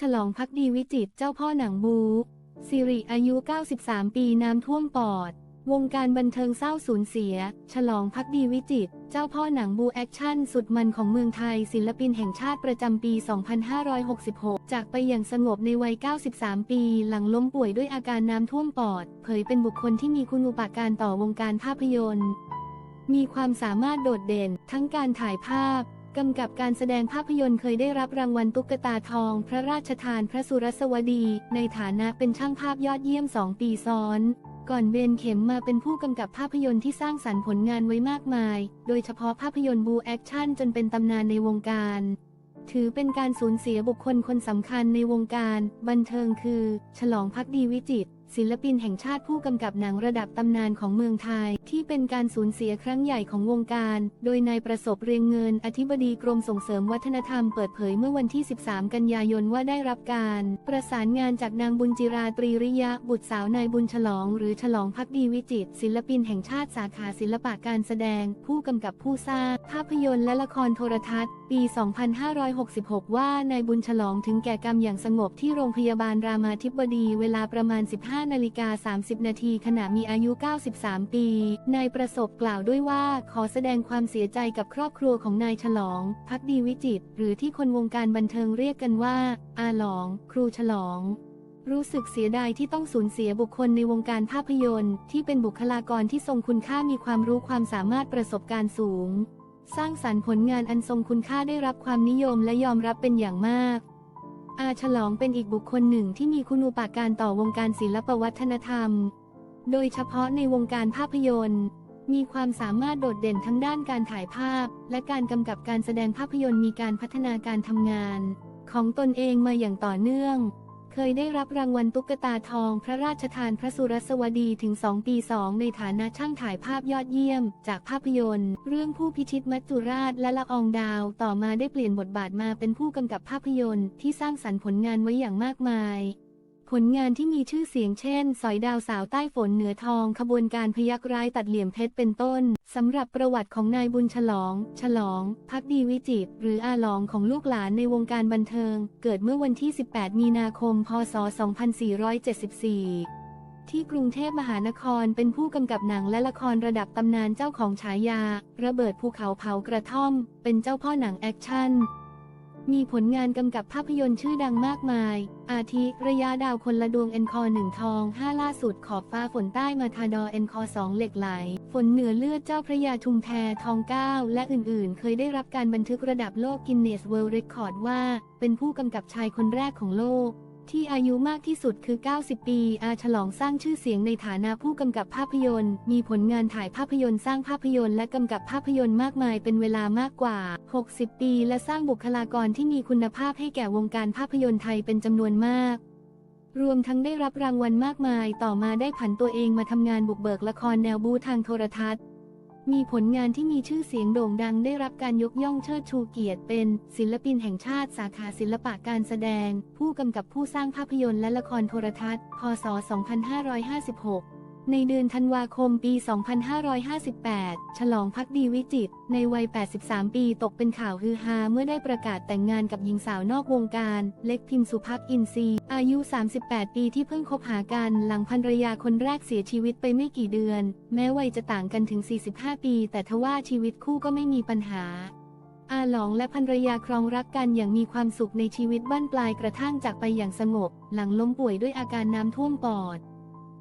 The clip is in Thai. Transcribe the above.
ฉลองพักดีวิจิตเจ้าพ่อหนังบูสิริอายุ 93 ปีน้ำท่วมปอด วงการบันเทิงเศร้าสูญเสีย ฉลองพักดีวิจิต เจ้าพ่อหนังบูแอคชั่นสุดมันของเมืองไทย ศิลปินแห่งชาติประจำปี 2566 จากไปอย่างสงบในวัย 93 ปี หลังล้มป่วยด้วยอาการน้ำท่วมปอด เผยเป็นบุคคลที่มีคุณอุปการต่อวงการภาพยนตร์ มีความสามารถโดดเด่น ทั้งการถ่ายภาพ กำกับการแสดงภาพยนตร์เคยได้รับรางวัลตุ๊กตาทอง พระราชทานพระสุรสวดี ในฐานะเป็นช่างภาพยอดเยี่ยม2ปีซ้อน ก่อนเบนเข็มมาเป็นผู้กำกับภาพยนตร์ที่สร้างสรรค์ผลงานไว้มากมาย โดยเฉพาะภาพยนตร์บูแอคชั่นจนเป็นตำนานในวงการ ถือเป็นการสูญเสียบุคคลคนสำคัญในวงการ บันเทิงคือ ฉลองพักดีวิจิตร ศิลปินแห่งชาติผู้กำกับหนังระดับตำนานของเมืองไทย ที่เป็นการสูญเสียครั้งใหญ่ของวงการ โดยนายประสบเรียงเงิน อธิบดีกรมส่งเสริมวัฒนธรรมเปิดเผยเมื่อวันที่ 13 กันยายนว่าได้รับการ ประสานงานจากนางบุญจิราตรีริยะ บุตรสาวนายบุญฉลอง หรือฉลองพักดีวิจิตศิลปินแห่งชาติสาขาศิลปะการแสดง ผู้กำกับผู้สร้าง ภาพยนตร์และละครโทรทัศน์ ปี 2566 ว่านายบุญฉลองถึงแก่กรรมอย่างสงบที่โรงพยาบาลรามาธิบดีเวลาประมาณ 15นาฬิกา 30 นาทีขณะมีอายุ 93 ปี นายประสบกล่าวด้วยว่าขอแสดงความเสียใจกับครอบครัวของนายฉลอง พักดีวิจิต หรือที่คนวงการบันเทิงเรียกกันว่า อาหลอง ครูฉลอง รู้สึกเสียดายที่ต้องสูญเสียบุคคลในวงการภาพยนตร์ ที่เป็นบุคลากรที่ทรงคุณค่ามีความรู้ความสามารถประสบการณ์สูง สร้างสรรค์ผลงานอันทรงคุณค่าได้รับความนิยมและยอมรับเป็นอย่างมาก อาฉลองเป็นอีกบุคคลหนึ่งที่มีคุณูปการต่อวงการศิลปวัฒนธรรม โดยเฉพาะในวงการภาพยนตร์ มีความสามารถโดดเด่นทั้งด้านการถ่ายภาพ และการกำกับการแสดงภาพยนตร์มีการพัฒนาการทำงาน ของตนเองมาอย่างต่อเนื่อง เคยได้รับรางวัลตุ๊กตาทองพระราชทานพระสุรสวดีถึง 2 ปี 2 ในฐานะช่างถ่ายภาพยอดเยี่ยม จากภาพยนตร์ เรื่องผู้พิชิตมัจจุราชและละอองดาว ต่อมาได้เปลี่ยนบทบาทมาเป็นผู้กำกับภาพยนตร์ที่สร้างสรรค์ผลงานไว้อย่างมากมาย ผลงานที่มีชื่อเสียงเช่น สอยดาวสาวใต้ฝนเหนือทอง ขบวนการพยักร้ายตัดเหลี่ยมเพชรเป็นต้น สำหรับประวัติของนายบุญฉลอง ฉลอง พักดีวิจิตรหรืออาหลองของลูกหลานในวงการบันเทิง เกิดเมื่อวันที่ 18 มีนาคม พศ 2474ที่กรุงเทพมหานครเป็นผู้กำกับหนังและละครระดับตำนานเจ้าของฉายา ระเบิดภูเขาเผากระท่อม เป็นเจ้าพ่อหนังแอคชั่น มีผลงานกำกับภาพยนตร์ชื่อดังมากมาย อาทิ ระยะดาวคนละดวงเอ็นคอหนึ่งทองห้าล่าสุดขอบฟ้าฝนใต้มาทาดอเอ็นคอสองเหล็กไหล ฝนเหนือเลือดเจ้าพระยาชุมแพทองเก้าและอื่นๆ เคยได้รับการบันทึกระดับโลกกินเนสเวิลด์เรคคอร์ดว่า เป็นผู้กำกับชายคนแรกของโลก ที่อายุมากที่สุดคือ 90 ปี อาฉลองสร้างชื่อเสียงในฐานะผู้กำกับภาพยนตร์ มีผลงานถ่ายภาพยนตร์สร้างภาพยนตร์และกำกับภาพยนตร์มากมายเป็นเวลามากกว่า 60 ปี และสร้างบุคลากรที่มีคุณภาพให้แก่วงการภาพยนตร์ไทยเป็นจำนวนมาก รวมทั้งได้รับรางวัลมากมาย ต่อมาได้ผันตัวเองมาทำงานบุกเบิกละครแนวบูทางโทรทัศน์ มีผลงานที่มีชื่อเสียงโด่งดังได้รับการยกย่องเชิดชูเกียรติเป็น ศิลปินแห่งชาติสาขาศิลปะการแสดง ผู้กำกับผู้สร้างภาพยนตร์และละครโทรทัศน์ พศ 2556 ในเดือนธันวาคมปี 2558 ฉลองพักดีวิจิต ในวัย 83 ปีตกเป็นข่าวฮือฮาเมื่อได้ประกาศแต่งงานกับหญิงสาวนอกวงการ เล็กพิมสุภักอินทรีอายุ 38 ปีที่เพิ่งคบหากันหลังภรรยาคนแรกเสียชีวิตไปไม่กี่เดือน แม้วัยจะต่างกันถึง 45 ปี แต่ทว่าชีวิตคู่ก็ไม่มีปัญหาอาหลองและภรรยาครองรักกันอย่างมีความสุขในชีวิตบ้านปลายกระทั่งจากไปอย่างสงบ หลังล้มป่วยด้วยอาการน้ำท่วมปอด